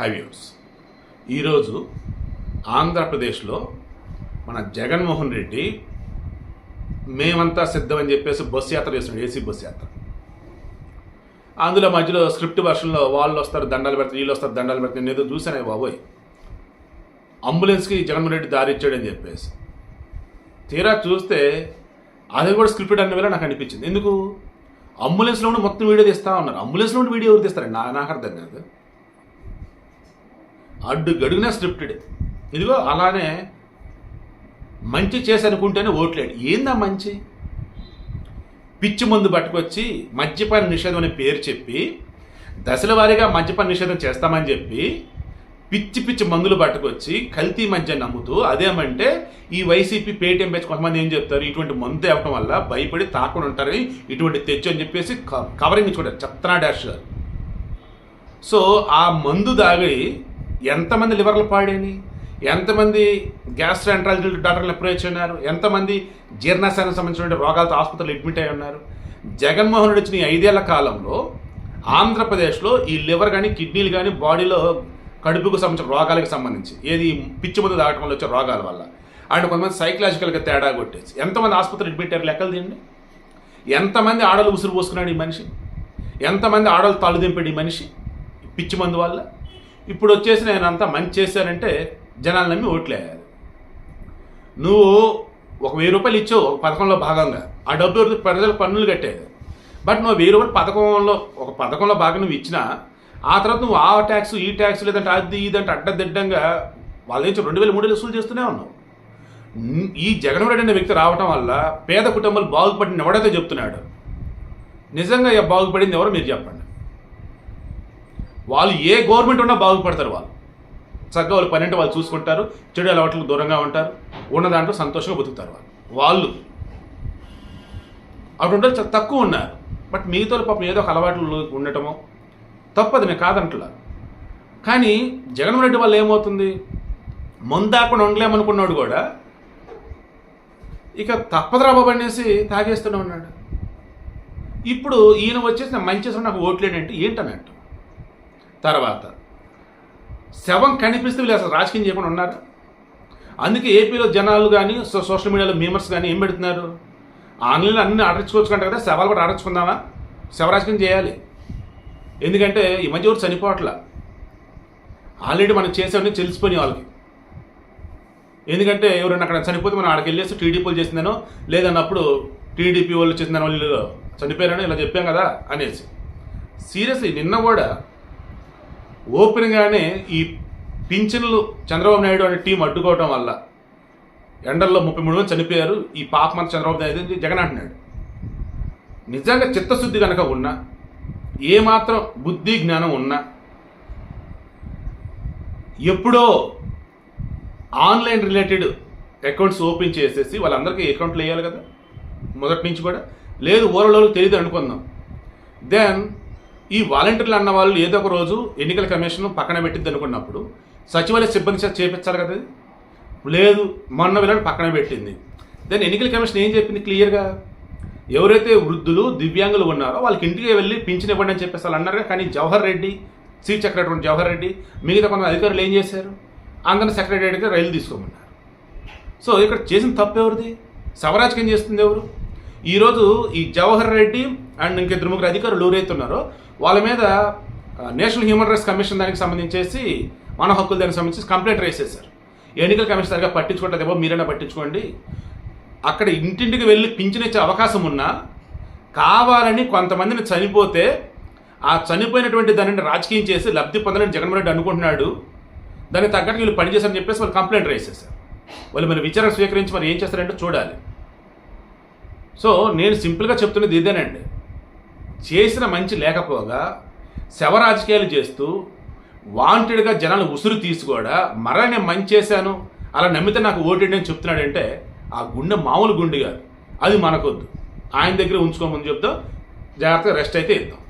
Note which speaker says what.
Speaker 1: హైవ్యూస్ ఈరోజు ఆంధ్రప్రదేశ్లో మన జగన్మోహన్ రెడ్డి మేమంతా సిద్ధమని చెప్పేసి బస్సు యాత్ర చేస్తున్నాడు ఏసీ బస్సు యాత్ర. అందులో మధ్యలో స్క్రిప్ట్ వర్షన్లో వాళ్ళు వస్తారు దండాలు పెడతారు వీళ్ళు వస్తారు దండాలు పెడతారు. నేను ఏదో చూశాను బాబోయ్. అంబులెన్స్కి జగన్మోహన్ రెడ్డి దారి ఇచ్చాడని చెప్పేసి. తీరా చూస్తే అది కూడా స్క్రిప్టెడ్ అన్న వేళ నాకు అనిపించింది. ఎందుకు? అంబులెన్స్లో ఉండి మొత్తం వీడియో తీస్తా ఉన్నారు. అంబులెన్స్లో ఉండి వీడియో ఎవరు తీస్తారు? నా నాకు అర్థం కాదు. అడ్డు గడుగునా స్క్రిప్టెడ్. ఇదిగో అలానే మంచి చేసి అనుకుంటేనే ఓట్లేడు. ఏందా మంచి? పిచ్చి మందు పట్టుకొచ్చి మద్యపాన నిషేధం అనే పేరు చెప్పి దశల వారీగా మద్యపాన నిషేధం చేస్తామని చెప్పి పిచ్చి పిచ్చి మందులు పట్టుకొచ్చి కల్తీ మధ్య నమ్ముతూ అదేమంటే ఈ వైసీపీ పేటీఎం పెంచి కొంతమంది ఏం చెప్తారు? ఇటువంటి మందు తేవటం వల్ల భయపడి తాకుండా ఉంటారని ఇటువంటి తెచ్చు అని చెప్పేసి క- కవరింగ్ చూడారు చెప్తున్నా డాష్ గారు. సో ఆ మందు దాగి ఎంతమంది లివర్లు పాడేని ఎంతమంది గ్యాస్ట్రాంట్రాలజీ డాక్టర్లు అప్రోచ్ ఉన్నారు ఎంతమంది జీర్ణాశయానికి సంబంధించిన రోగాలతో ఆసుపత్రులు అడ్మిట్ అయి ఉన్నారు? జగన్మోహన్ రెడ్డి వచ్చిన ఐదేళ్ళ కాలంలో ఆంధ్రప్రదేశ్లో ఈ లివర్ కానీ కిడ్నీలు కానీ బాడీలో కడుపుకు సంబంధించిన రోగాలకు సంబంధించి ఏది పిచ్చి మందు తాగటం వల్ల వచ్చే రోగాల వల్ల అండ్ కొంతమంది సైకలాజికల్గా తేడా కొట్టేసి ఎంతమంది ఆసుపత్రి అడ్మిట్ అయ్యారు లెక్కలు తీయండి ఎంతమంది ఆడలు ఉసురు పోసుకున్నాడు ఈ మనిషి? ఎంతమంది ఆడలు తాళ్ళు ఈ మనిషి? పిచ్చి మందు వల్ల? ఇప్పుడు వచ్చేసి నేను అంతా మంచి చేశానంటే జనాలు నమ్మి ఓట్లేయాలి. నువ్వు ఒక వెయ్యి రూపాయలు ఇచ్చావు ఒక పథకంలో భాగంగా. ఆ డబ్బు ప్రజలకు పన్నులు కట్టేది. బట్ నువ్వు వెయ్యి రూపాయలు పథకంలో ఒక పథకంలో భాగం నువ్వు ఇచ్చినా ఆ తర్వాత నువ్వు ఆ ట్యాక్స్ ఈ ట్యాక్స్ లేదంటే అది ఇదంటే అడ్డదిడ్డంగా వాళ్ళ నుంచి రెండు వేల మూడు వేలు వసూలు చేస్తూనే ఉన్నావు. ఈ జగన్ రెడ్డి అనే వ్యక్తి రావటం వల్ల పేద కుటుంబాలు బాగుపడిన ఎవడైతే చెప్తున్నాడు. నిజంగా ఇక బాగుపడింది ఎవరో మీరు చెప్పండి. వాళ్ళు ఏ గవర్నమెంట్ ఉన్నా బాగుపడతారు వాళ్ళు. చక్కగా వాళ్ళు పన్నెండు వాళ్ళు చూసుకుంటారు చెడు అలవాట్లకు దూరంగా ఉంటారు ఉన్న దాంట్లో సంతోషంగా బతుకుతారు వాళ్ళు. వాళ్ళు అటువంటి చాలా తక్కువ ఉన్నారు. బట్ మిగతా పాపం ఏదో ఒక అలవాట్లు ఉండటమో తప్పదు నేను కాదంటలా కానీ జగన్మోహన్ రెడ్డి వల్ల ఏమవుతుంది? ముందాకుండా ఉండలేమనుకున్నాడు కూడా. ఇక తప్పదురా బాబు అనేసి తాగేస్తూనే ఉన్నాడు. ఇప్పుడు ఈయన వచ్చేసి మంచి నాకు ఓట్లేడంటే ఏంటన్నట్టు తర్వాత శవం కనిపిస్తే వీళ్ళు అసలు రాజకీయం చేయకుండా ఉన్నారు? అందుకే ఏపీలో జనాలు కానీ సో సోషల్ మీడియాలో మీమర్స్ కానీ ఏం పెడుతున్నారు? ఆన్లైన్లో అన్ని ఆడించుకోవచ్చు కంటే కదా శవాలు కూడా ఆడించుకుందామా? శవరాజకీయం చేయాలి. ఎందుకంటే ఈ మధ్య ఎవరు చనిపోవట్లా? ఆల్రెడీ మనం చేసేవన్నీ తెలిసిపోయిన వాళ్ళకి. ఎందుకంటే ఎవరైనా అక్కడ చనిపోతే మనం ఆడికి వెళ్ళేసి టీడీపీ వాళ్ళు చేసిందనో లేదన్నప్పుడు టీడీపీ వాళ్ళు చేసిందనో వాళ్ళు చనిపోయారని ఇలా చెప్పాం కదా అనేసి. సీరియస్లీ నిన్న కూడా ఓపెన్గానే ఈ పింఛన్లు చంద్రబాబు నాయుడు అనే టీం అడ్డుకోవడం వల్ల ఎండల్లో ముప్పై మూడు మంది చనిపోయారు. ఈ పాప మన చంద్రబాబు నాయుడు జగన్ అంటున్నాడు నిజంగా చిత్తశుద్ధి కనుక ఉన్నా ఏమాత్రం బుద్ధి జ్ఞానం ఉన్నా ఎప్పుడో ఆన్లైన్ రిలేటెడ్ అకౌంట్స్ ఓపెన్ చేసేసి వాళ్ళందరికీ అకౌంట్లు వేయాలి కదా. మొదటి నుంచి కూడా. లేదు ఓరలోకి తెలియదు అనుకుందాం. దెన్ ఈ వాలంటీర్లు అన్న వాళ్ళు ఏదో ఒక రోజు ఎన్నికల కమిషన్ పక్కన పెట్టింది అనుకున్నప్పుడు సచివాలయ సిబ్బంది చేత చేపించాలి కదా లేదు మొన్న వీళ్ళని పక్కన పెట్టింది. దెన్ ఎన్నికల కమిషన్ ఏం చెప్పింది క్లియర్గా? ఎవరైతే వృద్ధులు దివ్యాంగులు ఉన్నారో వాళ్ళకి ఇంటికి వెళ్ళి పింఛన్ ఇవ్వండి అని చెప్పేసి వాళ్ళు అన్నారు కానీ జవహర్ రెడ్డి చీఫ్ సెక్రటరీ జవహర్ రెడ్డి మిగతా కొంత అధికారులు ఏం చేశారు? అందరిని సెక్రటరీకి రైలు తీసుకోమన్నారు. సో ఇక్కడ చేసిన తప్పు ఎవరిది? సవరాజకీయం చేస్తుంది ఎవరు? ఈరోజు ఈ జవహర్ రెడ్డి అండ్ ఇంకిద్దరు ముగ్గురు అధికారులు ఎవరైతే ఉన్నారో వాళ్ళ మీద నేషనల్ హ్యూమన్ రైట్స్ కమిషన్ దానికి సంబంధించేసి మన హక్కులు దానికి సంబంధించి కంప్లైంట్ రేస్ చేశారు. ఎన్నికల కమిషన్ సరిగా పట్టించుకుంటుంది మీరైనా పట్టించుకోండి. అక్కడ ఇంటింటికి వెళ్ళి పింఛనిచ్చే అవకాశం ఉన్నా కావాలని కొంతమందిని చనిపోతే ఆ చనిపోయినటువంటి దానిని రాజకీయం చేసి లబ్ధి పొందాలని జగన్మోహన్ రెడ్డి అనుకుంటున్నాడు. దానికి తగ్గట్టు వీళ్ళు పనిచేశారని చెప్పేసి వాళ్ళు కంప్లైంట్ రైస్ చేశారు. వాళ్ళు మరి విచారణ స్వీకరించి మరి ఏం చేస్తారంటే చూడాలి. సో నేను సింపుల్గా చెప్తున్నది ఇదేనండి. చేసిన మంచి లేకపోగా శవ రాజకీయాలు చేస్తూ వాంటెడ్గా జనాలు ఉసురు తీసుకోడా మరలా నేను మంచి చేశాను అలా నమ్మితే నాకు ఓటేంటి అని చెప్తున్నాడంటే ఆ గుండె మామూలు గుండె కాదు. అది మనకొద్దు. ఆయన దగ్గర ఉంచుకోమని చెప్తాం జాగ్రత్తగా రెస్ట్ అయితే ఇద్దాం.